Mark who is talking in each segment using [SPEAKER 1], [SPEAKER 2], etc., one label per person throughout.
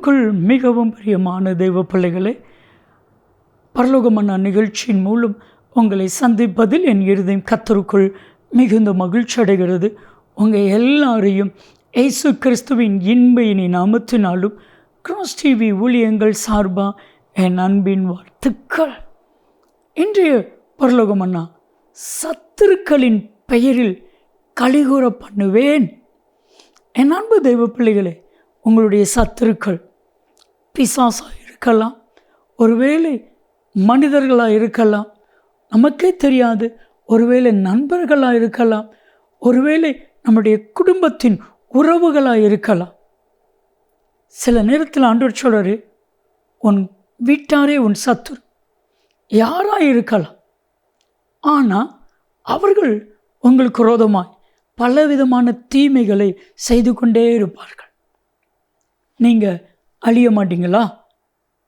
[SPEAKER 1] கிறிஸ்துவுக்குள் மிகவும் பிரியமான தெய்வ பிள்ளைகளே பரலோகமன்னா நிகழ்ச்சியின் மூலம் உங்களை சந்திப்பதில் என் இருதயம் கத்தருக்குள் மிகுந்த மகிழ்ச்சி அடைகிறது. உங்கள் எல்லாரையும் இயேசு கிறிஸ்துவின் இன்பையினை நாமத்தினாலும் கிராஸ் டிவி ஊழியங்கள் சார்பாக என் அன்பின் வாழ்த்துக்கள். இன்றைய பரலோகமன்னா சத்துருக்களின் பெயரில் கலிகூற பண்ணுவேன். என் அன்பு தெய்வ பிள்ளைகளே உங்களுடைய சத்துருக்கள் பிசாசாக இருக்கலாம் ஒருவேளை மனிதர்களாக இருக்கலாம் நமக்கே தெரியாது. ஒருவேளை நண்பர்களாக இருக்கலாம் ஒருவேளை நம்முடைய குடும்பத்தின் உறவுகளாக இருக்கலாம் சில நேரத்தில் ஆண்டவர் சொல்கிறாரு உன் வீட்டாரே உன் சத்துரு. யாராக இருக்கலாம் ஆனால் அவர்கள் உங்களுக்கு ரோதமாய் பலவிதமான தீமைகளை செய்து கொண்டே இருப்பார்கள். நீங்கள் அழிய மாட்டீங்களா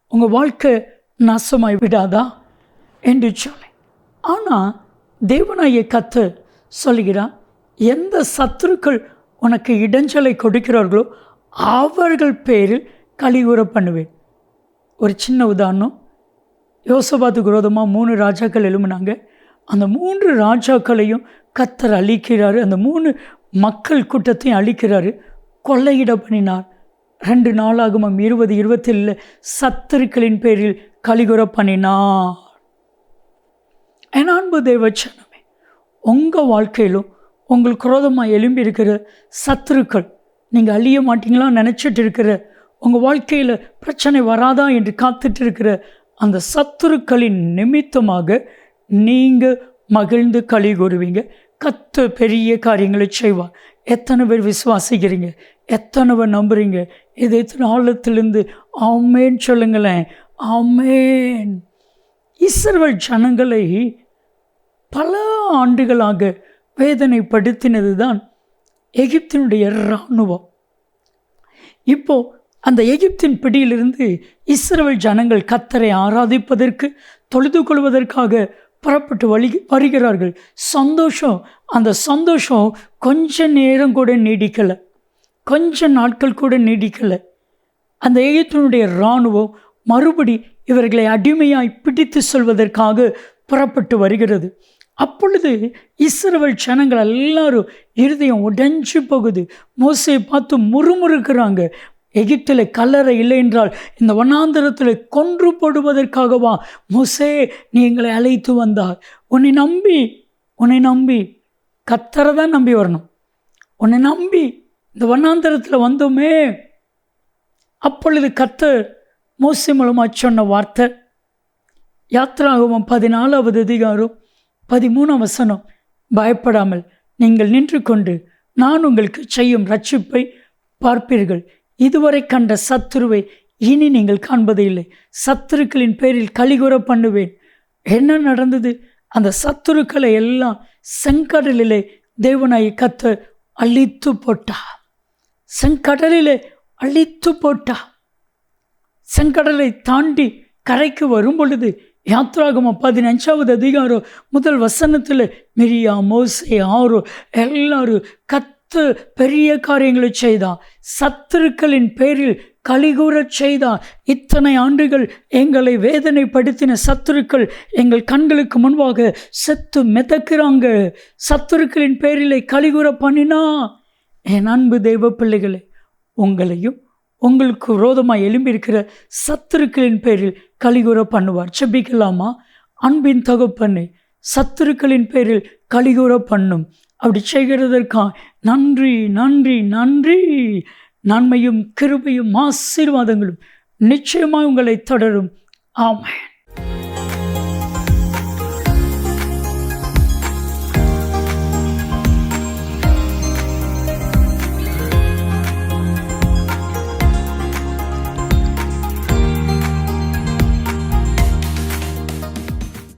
[SPEAKER 1] உங்கள் வாழ்க்கை நாசமாய் விடாதா? என்று சொல்லி ஆனால் தேவனாய கத்து சொல்கிறான் எந்த சத்துருக்கள் உனக்கு இடைஞ்சலை கொடுக்கிறார்களோ அவர்கள் பேரில் கழிவுற பண்ணுவேன். ஒரு சின்ன உதாரணம். யோசபாத்து விரோதமாக மூணு ராஜாக்கள் எழுமினாங்க அந்த மூன்று ராஜாக்களையும் கத்தர் அழிக்கிறாரு. அந்த மூணு மக்கள் கூட்டத்தையும் அழிக்கிறாரு. கொள்ளையிட பண்ணினார். ரெண்டு நாளாகும் இருபது இருபத்தில் சத்துருக்களின் பேரில் கலிகுற பண்ணினார். என் அன்பு தேவச்சனமே உங்கள் வாழ்க்கையிலும் உங்களுக்கு குரோதமாக எழும்பி இருக்கிற சத்துருக்கள் நீங்கள் அழிய மாட்டீங்களான்னு நினச்சிட்டு இருக்கிற உங்கள் வாழ்க்கையில் பிரச்சனை வராதா என்று காத்துட்டு இருக்கிற அந்த சத்துருக்களின் நிமித்தமாக நீங்கள் மகிழ்ந்து களி கூறுவீங்க கத்து பெரிய காரியங்களை செய்வார். எத்தனை பேர் விசுவாசிக்கிறீங்க? எத்தனை பேர் நம்புகிறீங்க இது எத்தனை ஆழத்திலிருந்து ஆமேன் சொல்லுங்களேன். ஆமேன். இஸ்ரவேல் ஜனங்களை பல ஆண்டுகளாக வேதனைப்படுத்தினது தான் எகிப்தினுடைய இராணுவம். இப்போ அந்த எகிப்தின் பிடியிலிருந்து இஸ்ரவேல் ஜனங்கள் கத்தரை ஆராதிப்பதற்கு தொழுது கொள்வதற்காக புறப்பட்டு வழி வருகிறார்கள். சந்தோஷம் அந்த சந்தோஷம் கொஞ்ச நேரம் கூட நீடிக்கலை. கொஞ்ச நாட்கள் கூட நீடிக்கலை. அந்த எகிப்தினுடைய இராணுவம் மறுபடி இவர்களை அடிமையாய் பிடித்து சொல்வதற்காக புறப்பட்டு வருகிறது. அப்பொழுது இஸ்ரவேல் ஜனங்கள் எல்லாரும் இருதயம் உடைஞ்சு போகுது. மோசையை பார்த்து முறுமுறுக்கிறாங்க. எகிப்தில் கல்லறை இல்லை என்றால் இந்த வண்ணாந்திரத்தில் கொன்று போடுவதற்காகவா? மோசே நீ எங்களை அழைத்து வந்தார் உன்னை நம்பி உன்னை நம்பி கத்தரை தான் நம்பி வரணும். உன்னை நம்பி இந்த வண்ணாந்திரத்தில் வந்தோமே. அப்பொழுது கத்தர் மோசை மூலமாக சொன்ன வார்த்தை. யாத்திராகவும் பதினாலாவது அதிகாரம் பதிமூணாம் வசனம். பயப்படாமல் நீங்கள் நின்று கொண்டு நான் உங்களுக்கு செய்யும் ரட்சிப்பை பார்ப்பீர்கள். இதுவரை கண்ட சத்துருவை இனி நீங்கள் காண்பது இல்லை சத்துருக்களின் பேரில் கலிகுற பண்ணுவேன். என்ன நடந்தது? அந்த சத்துருக்களை எல்லாம் செங்கடலிலே தேவனாய் கத்த அழித்து போட்டார். செங்கடலிலே அழித்து போட்டா. செங்கடலை தாண்டி கரைக்கு வரும் பொழுது யாத்ராகம பதினஞ்சாவது அதிகாரம் முதல் வசனத்தில் மிரியா மோசே ஆரோ எல்லாரும் கத்து பெரிய காரியங்களை செய்தான் சத்துருக்களின் பேரில் கலிகூறச் செய்தான் இத்தனை ஆண்டுகள் எங்களை வேதனைப்படுத்தின சத்துருக்கள் எங்கள் கண்களுக்கு முன்பாக செத்து மிதக்கிறாங்க. சத்துருக்களின் பேரிலே கலிகூற பண்ணினா. என் அன்பு தெய்வ பிள்ளைகளே உங்களையும் உங்களுக்கு விரோதமாக எழும்பியிருக்கிற சத்துருக்களின் பேரில் கலிகுற பண்ணுவார். செபிக்கலாமா? அன்பின் தகப்பண்ணை சத்துருக்களின் பேரில் கலிகுற பண்ணும். அப்படி செய்கிறதற்காக நன்றி நன்றி நன்றி. நன்மையும் கிருபையும் ஆசீர்வாதங்களும் நிச்சயமாக உங்களை தொடரும். ஆமாம்